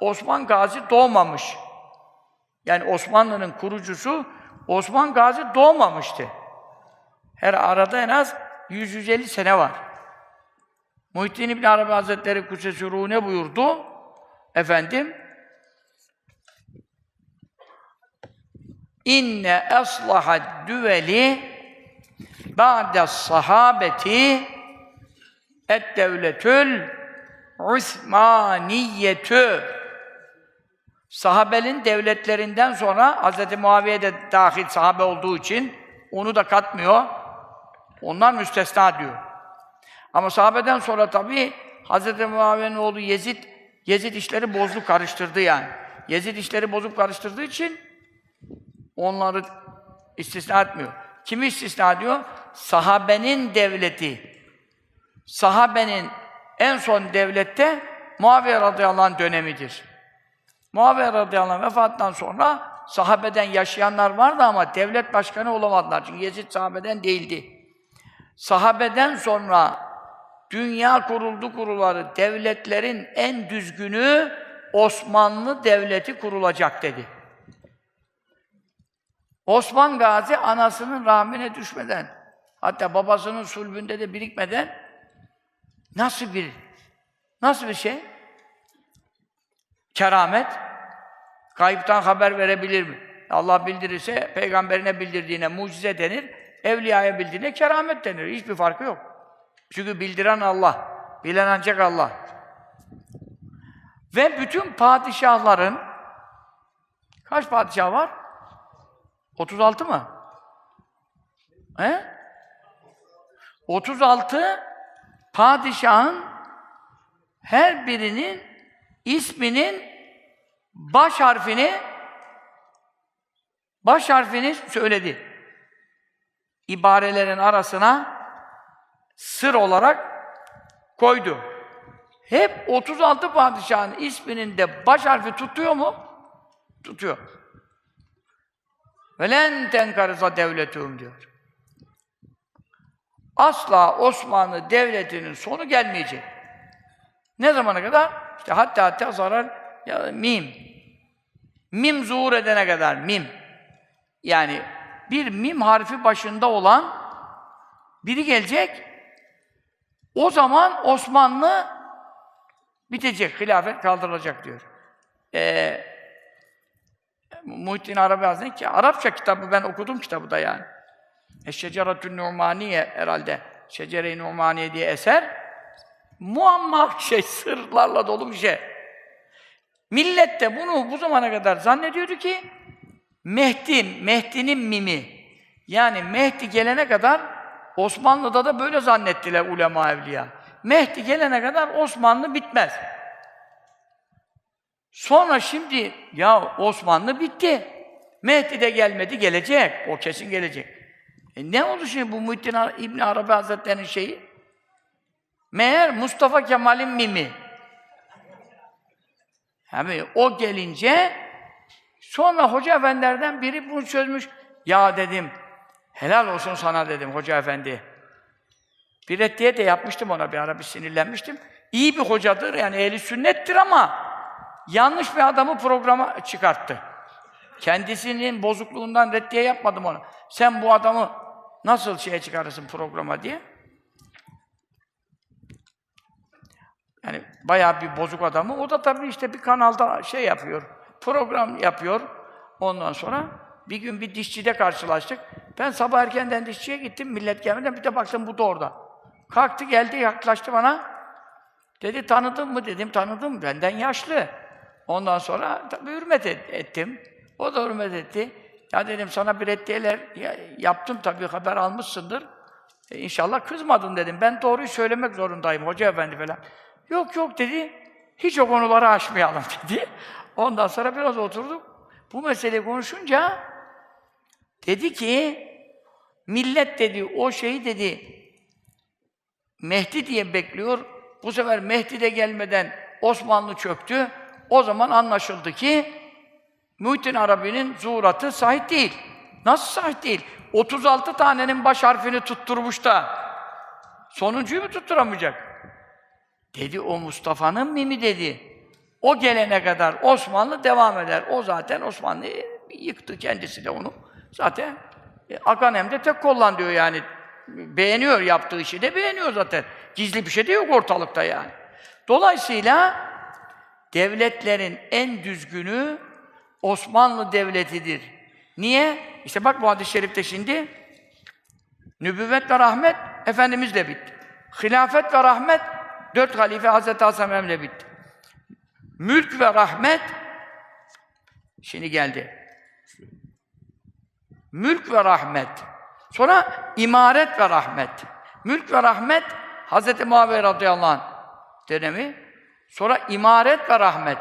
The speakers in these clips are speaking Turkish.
Osman Gazi doğmamış. Yani Osmanlı'nın kurucusu Osman Gazi doğmamıştı. Her arada en az 100-150 sene var. Muhittin İbn Arabi Hazretleri Kudsesi ne buyurdu? Efendim, İnne eslahad düveli ba'de sahabeti et devletül Osmaniyetü Sahabelin devletlerinden sonra Hz. Muaviye de dahil sahabe olduğu için onu da katmıyor. Onlar müstesna diyor. Ama sahabeden sonra tabii Hz. Muaviye'nin oğlu Yezid, Yezid işleri bozdu, karıştırdı yani. Yezid işleri bozup karıştırdığı için onları istisna etmiyor. Kimi istisna ediyor? Sahabenin devleti. Sahabenin en son devlette Muaviye radıyallahu anh dönemidir. Muaviye radıyallahu anh vefatından sonra sahabeden yaşayanlar vardı ama devlet başkanı olamadılar. Çünkü Yezid sahabeden değildi. Sahabeden sonra dünya kuruldu kuruları, devletlerin en düzgünü Osmanlı Devleti kurulacak dedi. Osman Gazi anasının rahmine düşmeden, hatta babasının sulbünde de birikmeden nasıl bir nasıl bir şey? Keramet kayıptan haber verebilir mi? Allah bildirirse peygamberine bildirdiğine mucize denir, evliyaya bildiğine keramet denir. Hiçbir farkı yok. Çünkü bildiren Allah, bilen ancak Allah. Ve bütün padişahların kaç padişah var? 36 mı? He? 36 padişahın her birinin isminin baş harfini baş harfini söyledi. İbarelerin arasına sır olarak koydu. Hep 36 padişahın isminin de baş harfi tutuyor mu? Tutuyor. Velen tenkarıza devletüm diyor. Asla Osmanlı Devleti'nin sonu gelmeyecek. Ne zamana kadar? İşte hatta tezarar ya mim. Mim zuhur edene kadar mim. Yani bir mim harfi başında olan biri gelecek. O zaman Osmanlı bitecek, hilafet kaldırılacak diyor. Ee, Muhittin Arabi Hazretleri ki Arapça kitabı ben okudum kitabı da yani. Eşşeceratün Numaniye herhalde. Şecere-i Numaniye diye eser. Muamma şey, sırlarla dolu bir şey. Millet de bunu bu zamana kadar zannediyordu ki Mehdi, Mehdi'nin mimi. Yani Mehdi gelene kadar Osmanlı'da da böyle zannettiler ulema evliya. Mehdi gelene kadar Osmanlı bitmez. Sonra şimdi ya Osmanlı bitti. Mehdi de gelmedi, gelecek. O kesin gelecek. E ne oldu şimdi bu Muhittin İbn Arabi Hazretleri'nin şeyi? Meğer Mustafa Kemal'in mimi. Hani o gelince sonra hoca efendilerden biri bunu çözmüş. Ya dedim, helal olsun sana dedim hoca efendi. Bir reddiye de yapmıştım ona bir ara bir sinirlenmiştim. İyi bir hocadır yani ehli sünnettir ama yanlış bir adamı programa çıkarttı. Kendisinin bozukluğundan reddiye yapmadım ona. Sen bu adamı nasıl şeye çıkarırsın programa diye. Yani bayağı bir bozuk adamı. O da tabii işte bir kanalda şey yapıyor, program yapıyor. Ondan sonra bir gün bir dişçide karşılaştık. Ben sabah erkenden dişçiye gittim, millet gelmeden bir de baktım bu da orada. Kalktı geldi, yaklaştı bana. Dedi tanıdın mı dedim, tanıdım. Benden yaşlı. Ondan sonra tabii hürmet et- ettim. O da hürmet etti. Ya dedim sana bir reddiyeler ya- yaptım tabii haber almışsındır. E, inşallah kızmadın dedim. Ben doğruyu söylemek zorundayım hoca efendi falan. Yok yok dedi. Hiç o konuları aşmayalım dedi. Ondan sonra biraz oturduk. Bu meseleyi konuşunca dedi ki millet dedi o şeyi dedi Mehdi diye bekliyor. Bu sefer Mehdi de gelmeden Osmanlı çöktü. O zaman anlaşıldı ki Muhittin Arabi'nin zuhuratı sahih değil. Nasıl sahih değil? 36 tanenin baş harfini tutturmuş da sonuncuyu mu tutturamayacak? Dedi o Mustafa'nın mimi dedi. O gelene kadar Osmanlı devam eder. O zaten Osmanlı'yı yıktı kendisi de onu. Zaten e, Akan hem de tek kollan diyor yani. Beğeniyor yaptığı işi de beğeniyor zaten. Gizli bir şey de yok ortalıkta yani. Dolayısıyla devletlerin en düzgünü Osmanlı Devleti'dir. Niye? İşte bak bu hadis-i şerifte şimdi nübüvvet ve rahmet Efendimizle bitti. Hilafet ve rahmet dört halife Hazreti Hasan Emre bitti. Mülk ve rahmet şimdi geldi. Mülk ve rahmet. Sonra imaret ve rahmet. Mülk ve rahmet Hz. Muaviye radıyallahu anh dönemi. Sonra imaret ve rahmet.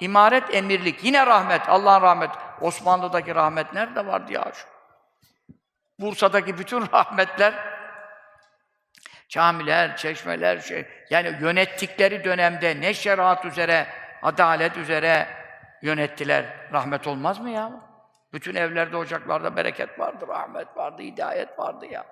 İmaret emirlik. Yine rahmet. Allah'ın rahmeti. Osmanlı'daki rahmet nerede vardı ya şu? Bursa'daki bütün rahmetler camiler, çeşmeler, şey, yani yönettikleri dönemde ne şeriat üzere, adalet üzere yönettiler. Rahmet olmaz mı ya? Bütün evlerde, ocaklarda bereket vardı, rahmet vardı, hidayet vardı ya.